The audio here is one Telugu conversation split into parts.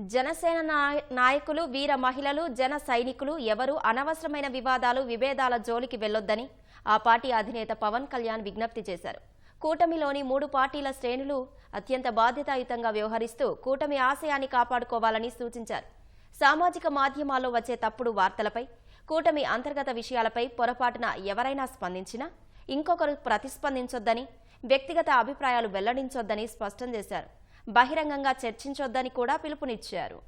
జనసేన నాయ- నాయకులు వీర మహిళలు జన సైనికులు ఎవరు అనవసరమైన వివాదాలు విభేదాల జోలికి వెళ్ళొద్దని ఆ పార్టీ అధినేత పవన్ కళ్యాణ్ విజ్ఞప్తి చేశారు. కూటమిలోని మూడు పార్టీల శ్రేణులు అత్యంత బాధ్యతాయుతంగా వ్యవహరిస్తూ కూటమి ఆశయాన్ని కాపాడుకోవాలని సూచించారు. సామాజిక మాధ్యమాల్లో వచ్చే తప్పుడు వార్తలపై కూటమి అంతర్గత విషయాలపై పొరపాటున ఎవరైనా స్పందించినా ఇంకొకరు ప్రతిస్పందించొద్దని వ్యక్తిగత అభిప్రాయాలు వెల్లడించొద్దని స్పష్టం చేశారు. బహిరంగంగా చర్చించొద్దని కూడా పిలుపునిచ్చారు.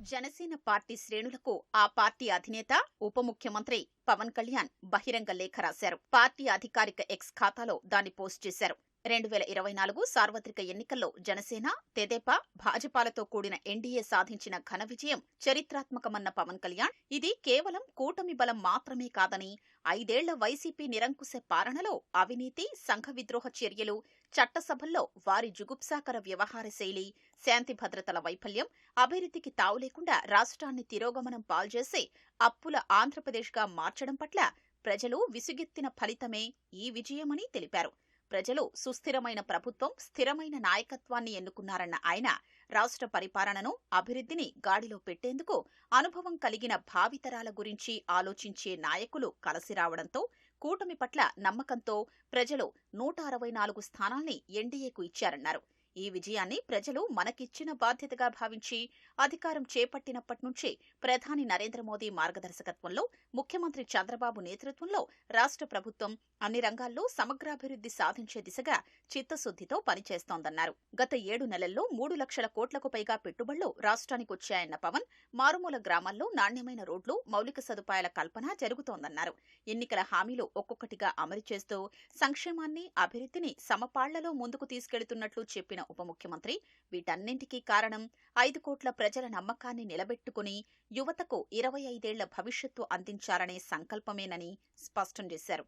జనసేన పార్టీ శ్రేణులకు ఆ పార్టీ అధినేత ఉప ముఖ్యమంత్రి పవన్ కళ్యాణ్ బహిరంగ లేఖ రాశారు. పార్టీ అధికారిక ఎక్స్ ఖాతాలో దాన్ని పోస్ట్ చేశారు. రెండు వేల ఇరవై నాలుగు సార్వత్రిక ఎన్నికల్లో జనసేన తెదేపా భాజపాలతో కూడిన ఎన్డీఏ సాధించిన ఘన విజయం చరిత్రాత్మకమన్న పవన్ కళ్యాణ్. ఇది కేవలం కూటమి బలం మాత్రమే కాదని ఐదేళ్ళ వైసీపీ నిరంకుశ పాలనలో అవినీతి సంఘ విద్రోహ చర్యలు చట్టసభల్లో వారి జుగుప్సాకర వ్యవహార శైలి శాంతి భద్రతల వైఫల్యం అభివృద్ధికి తావులేకుండా రాష్ట్రాన్ని తిరోగమనం పాల్చేసే అప్పుల ఆంధ్రప్రదేశ్గా మార్చడం పట్ల ప్రజలు విసుగెత్తిన ఫలితమే ఈ విజయమని తెలిపారు. ప్రజలు సుస్థిరమైన ప్రభుత్వం స్థిరమైన నాయకత్వాన్ని ఎన్నుకున్నారన్న ఆయన రాష్ట్ర పరిపాలనను అభివృద్ధిని గాడిలో పెట్టేందుకు అనుభవం కలిగిన భావితరాల గురించి ఆలోచించే నాయకులు కలసి రావడంతో కూటమి పట్ల నమ్మకంతో ప్రజలు నూట అరవై నాలుగు స్థానాల్ని ఎన్డీఏకు ఇచ్చారన్నారు. ఈ విజయాన్ని ప్రజలు మనకిచ్చిన బాధ్యతగా భావించి అధికారం చేపట్టినప్పటి నుంచి ప్రధాని నరేంద్ర మోదీ మార్గదర్శకత్వంలో ముఖ్యమంత్రి చంద్రబాబు నేతృత్వంలో రాష్ట్ర ప్రభుత్వం అన్ని రంగాల్లో సమగ్రాభివృద్ధి సాధించే దిశగా చిత్తశుద్ధితో పనిచేస్తోందన్నారు. గత ఏడు నెలల్లో మూడు లక్షల కోట్లకు పైగా పెట్టుబడులు రాష్ట్రానికి వచ్చాయన్న పవన్ మారుమూల గ్రామాల్లో నాణ్యమైన రోడ్లు మౌలిక సదుపాయాల కల్పన జరుగుతోందన్నారు. ఎన్నికల హామీలు ఒక్కొక్కటిగా అమలు చేస్తూ సంక్షేమాన్ని అభివృద్ధిని సమపాళ్ళలో ముందుకు తీసుకెళ్తున్నట్లు చెప్పిన ఉప ముఖ్యమంత్రి. వీటన్నింటికీ కారణం ఐదు కోట్ల ప్రజల నమ్మకాన్ని నిలబెట్టుకుని యువతకు ఇరవై ఐదేళ్ళ భవిష్యత్తు అందించాలనే సంకల్పమేనని స్పష్టం చేశారు.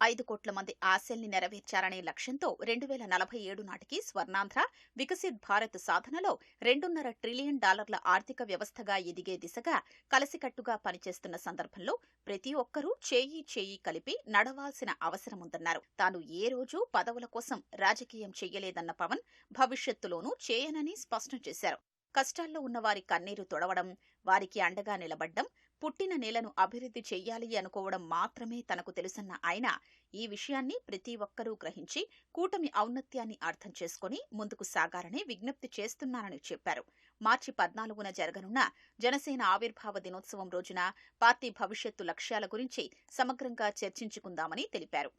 ఐదు కోట్ల మంది ఆశల్ని నెరవేర్చారనే లక్ష్యంతో రెండు వేల నలభై ఏడు నాటికి స్వర్ణాంధ్ర వికసిత్ భారత్ సాధనలో రెండున్నర ట్రిలియన్ డాలర్ల ఆర్థిక వ్యవస్థగా ఎదిగే దిశగా కలసికట్టుగా పనిచేస్తున్న సందర్భంలో ప్రతి ఒక్కరూ చేయి చేయి కలిపి నడవాల్సిన అవసరముందన్నారు. తాను ఏ రోజు పదవుల కోసం రాజకీయం చెయ్యలేదన్న పవన్ భవిష్యత్తులోనూ చేయనని స్పష్టం చేశారు. కష్టాల్లో ఉన్నవారి కన్నీరు తొడవడం వారికి అండగా నిలబడ్డం పుట్టిన నేలను అభివృద్ధి చెయ్యాలి అనుకోవడం మాత్రమే తనకు తెలుసన్న ఆయన ఈ విషయాన్ని ప్రతి ఒక్కరూ గ్రహించి కూటమి ఔన్నత్యాన్ని అర్థం చేసుకుని ముందుకు సాగారని విజ్ఞప్తి చేస్తున్నానని చెప్పారు. మార్చి పద్నాలుగున జరగనున్న జనసేన ఆవిర్భావ దినోత్సవం రోజున పార్టీ భవిష్యత్తు లక్ష్యాల గురించి సమగ్రంగా చర్చించుకుందామని తెలిపారు.